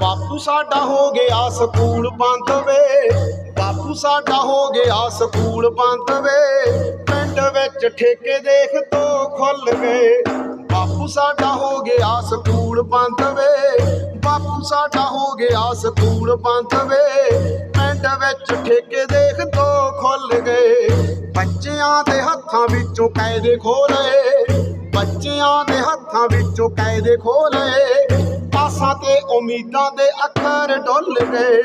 ਬਾਪੂ ਸਾਡਾ ਹੋ ਗਿਆ ਸਕੂਲ ਬੰਦ ਵੇ। ਬਾਪੂ ਸਾਡਾ ਹੋ ਗਿਆ ਸਕੂਲ ਬੰਦ ਵੇ। ਪਿੰਡ ਵਿੱਚ ਠੇਕੇ ਦੇਖ ਤੋਂ ਖੁੱਲ ਗਏ ਬਾਪੂ ਸਾਡਾ ਹੋ ਗਿਆ ਸਕੂਲ ਬੰਦ ਵੇ। ਬਾਪੂ ਸਾਡਾ ਹੋ ਗਿਆ ਸਕੂਲ ਬੰਦ ਵੇ। ਪਿੰਡ ਵਿੱਚ ਠੇਕੇ ਦੇਖ ਤੋਂ ਖੁੱਲ ਗਏ ਬੱਚਿਆਂ ਦੇ ਹੱਥਾਂ ਵਿੱਚੋਂ ਕਾਇਦੇ ਖੋਲੇ ਬੱਚਿਆਂ ਦੇ ਹੱਥਾਂ ਵਿੱਚੋਂ ਕਾਇਦੇ ਖੋਲੇ, ਪਾਸਾਂ ਤੇ ਉਮੀਦਾਂ ਦੇ ਅੱਖਰ ਡੁੱਲ ਗਏ।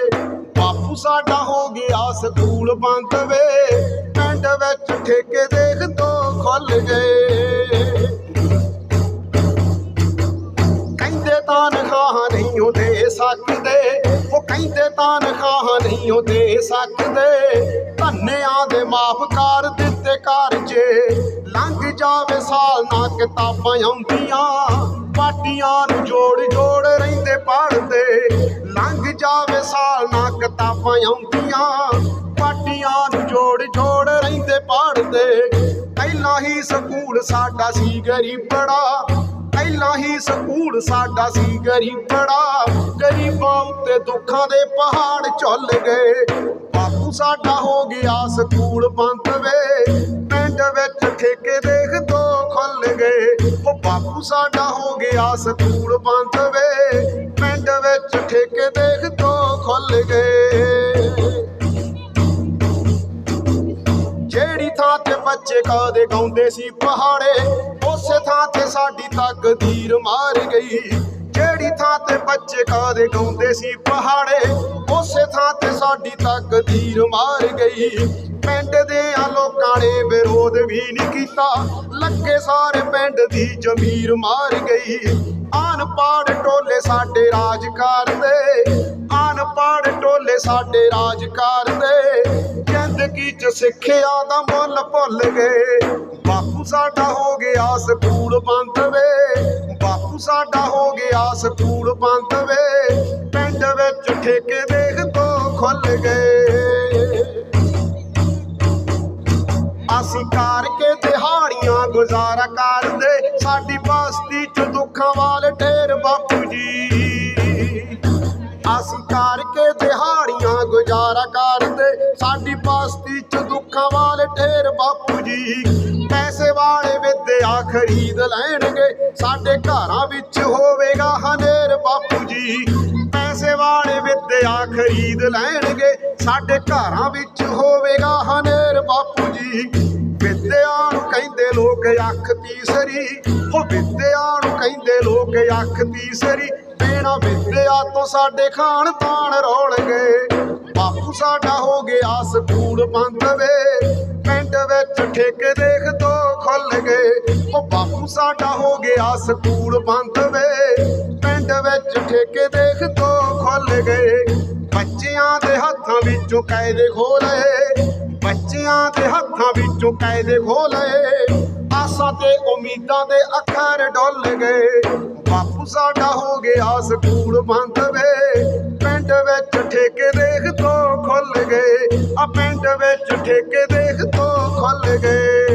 ਬਾਪੂ ਸਾਡਾ ਹੋ ਗਿਆ ਸਕੂਲ ਬੰਦ ਵੇ, ਪਿੰਡ ਵਿੱਚ ਠੇਕੇ ਦੇਖ ਤੋਂ ਖੁੱਲ ਗਏ। ਕਹਿੰਦੇ ਤਨਖਾਹਾਂ ਨਹੀਂ ਉਹ ਦੇ ਸਕਦੇ, ਉਹ ਕਹਿੰਦੇ ਤਨਖਾਹਾਂ ਨਹੀਂ ਉਹ ਦੇ ਸਕਦੇ। ਧੰਨਿਆਂ ਦੇ ਮਾਫ ਕਰ ਕਿਤਾਬਾਂ ਆਉਂਦੀਆਂ, ਪਾਟੀਆਂ ਨੂੰ ਜੋੜ ਜੋੜ ਰਹਿੰਦੇ ਪੜਦੇ ਲੰਘ ਜਾਵੇ ਸਾਲ ਨਾ ਕਿਤਾਬਾਂ ਆਉਂਦੀਆਂ, ਪਾਟੀਆਂ ਨੂੰ ਜੋੜ ਜੋੜ ਰਹਿੰਦੇ ਪੜਦੇ ਪਹਿਲਾਂ ਹੀ ਸਕੂਲ ਸਾਡਾ ਸੀ ਗਰੀਬੜਾ ਪਹਿਲਾਂ ਹੀ ਸਕੂਲ ਸਾਡਾ ਸੀ ਗਰੀਬੜਾ ਗਰੀਬਾਂ ਉੱਤੇ ਦੁੱਖਾਂ ਦੇ ਪਹਾੜ ਝੁੱਲ ਗਏ। ਬਾਪੂ ਸਾਡਾ ਹੋ ਗਿਆ ਸਕੂਲ ਬੰਦ ਵੇ। ਪਿੰਡ ਵਿੱਚ ਠੇਕੇ ਦੇਖ ਦੋ ਖੁੱਲ ਗਏ। ਉਹ ਬਾਪੂ ਸਾਡਾ ਹੋ ਗਿਆ ਸਕੂਲ ਬੰਦ ਵੇ। ਪਿੰਡ ਵਿੱਚ ਠੇਕੇ ਦੇਖ ਦੋ ਖੁੱਲ ਗਏ। ਜਿਹੜੀ ਥਾਂ ਤੇ ਬੱਚੇ ਕਾਦੇ ਗਾਉਂਦੇ ਸੀ ਪਹਾੜੇ, ਉਸੇ ਥਾਂ ਤੇ ਸਾਡੀ ਤਕਦੀਰ ਮਾਰ ਗਈ। ਜਿਹੜੀ ਥਾਂ ਤੇ ਬੱਚੇ ਕਾਦੇ ਗਾਉਂਦੇ ਸੀ ਪਹਾੜੇ, ਉਸੇ ਥਾਂ ਤੇ ਸਾਡੀ ਤਕਦੀਰ ਮਾਰ ਗਈ। ਪਿੰਡ ਦੇ ਆ ਲੋਕਾਂ ਨੇ ਵਿਰੋਧ ਵੀ ਨਹੀਂ ਕੀਤਾ। ਲੱਗੇ ਸਾਰੇ ਪਿੰਡ ਦੀ ਜ਼ਮੀਰ ਮਾਰ ਗਈ। ਅਨਪਾੜ ਟੋਲੇ ਸਾਡੇ ਰਾਜ ਕਰਦੇ ਅਨਪਾੜ ਟੋਲੇ ਸਾਡੇ ਰਾਜ ਕਰਦੇ ਜ਼ਿੰਦਗੀ ਚ ਸਿੱਖਿਆ ਦਾ ਮੁੱਲ ਭੁੱਲ ਗਏ। ਬਾਪੂ ਸਾਡਾ ਹੋ ਗਿਆ ਸਕੂਲ ਬੰਦ ਵੇ। ਬਾਪੂ ਸਾਡਾ ਹੋ ਗਿਆ ਸਕੂਲ ਬੰਦ ਵੇ। ਪਿੰਡ ਵਿੱਚ ਠੇਕੇ ਦੇਖ ਤੋਂ ਖੁੱਲ ਗਏ। ਅਸੀਂ ਕਰਕੇ ਦਿਹਾੜੀਆਂ ਗੁਜ਼ਾਰਾ ਕਰਦੇ। ਸਾਡੀ ਬਸਤੀ ਚ ਦੁੱਖਾਂ ਵਾਲੇ ਢੇਰ ਬਾਪੂ ਜੀ। ਅਸੀਂ ਕਰਕੇ ਦਿਹਾੜੀਆਂ ਗੁਜ਼ਾਰਾ ਕਰਦੇ। ਸਾਡੀ ਬਸਤੀ ਚ ਦੁੱਖਾਂ ਵਾਲੇ ਢੇਰ ਬਾਪੂ ਜੀ। ਪੈਸੇ ਵਾਲੇ ਵਿਦਿਆ ਖਰੀਦ ਲੈਣਗੇ। ਸਾਡੇ ਘਰਾਂ ਵਿੱਚ ਹੋਵੇਗਾ ਹਨੇਰ ਬਾਪੂ ਜੀ। ਪੈਸੇ ਵਾਲੇ ਵਿਦਿਆ ਖਰੀਦ ਲੈਣਗੇ। ਸਾਡੇ ਘਰਾਂ ਵਿੱਚ ਹੋਵੇਗਾ ਹਨੇਰ ਬਾਪੂ ਜੀ। ਵਿਦਿਆ ਨੂੰ ਕਹਿੰਦੇ ਲੋਕ ਅੱਖ ਤੀਸਰੀ। ਹੋ ਵਿਦਿਆ ਨੂੰ ਕਹਿੰਦੇ ਲੋਕ ਅੱਖ ਤੀਸਰੀ। ਬਿਨਾ ਵਿਦਿਆ ਤੋਂ ਸਾਡੇ ਖਾਣ ਤਾਣ ਰੋਲ ਗਏ ਬਾਪੂ ਸਾਡਾ ਹੋ ਗਿਆ ਸਕੂਲ ਬੰਦ ਵੇ। ਪਿੰਡ ਵਿੱਚ ਠੇਕੇ ਦੇਖ ਦੋ ਖੁੱਲ ਗਏ ਉਹ ਬਾਪੂ ਸਾਡਾ ਹੋ ਗਿਆ ਸਕੂਲ ਬੰਦ ਵੇ। ਪਿੰਡ ਵਿੱਚ ਠੇਕੇ ਦੇਖ ਦੋ ਖੁੱਲ ਗਏ ਬੱਚਿਆਂ ਦੇ ਹੱਥਾਂ ਵਿੱਚੋਂ ਕਾਇਦੇ ਖੋਲੇ ਬੱਚਿਆਂ ਦੇ ਹੱਥਾਂ ਵਿੱਚੋਂ ਕਾਇਦੇ ਖੋਲੇ ਆਸਾਂ ਤੇ ਉਮੀਦਾਂ ਦੇ ਅੱਖਰ ਡੁੱਲ ਗਏ। ਬਾਪੂ ਸਾਡਾ ਹੋ ਗਿਆ ਸਕੂਲ ਬੰਦ ਵੇ। ਪਿੰਡ ਵਿੱਚ ਠੇਕੇ ਦੇਖ ਤੋਂ ਖੁੱਲ ਗਏ। ਆ ਪਿੰਡ ਵਿੱਚ ਠੇਕੇ ਦੇਖ ਤੋਂ ਖੁੱਲ ਗਏ।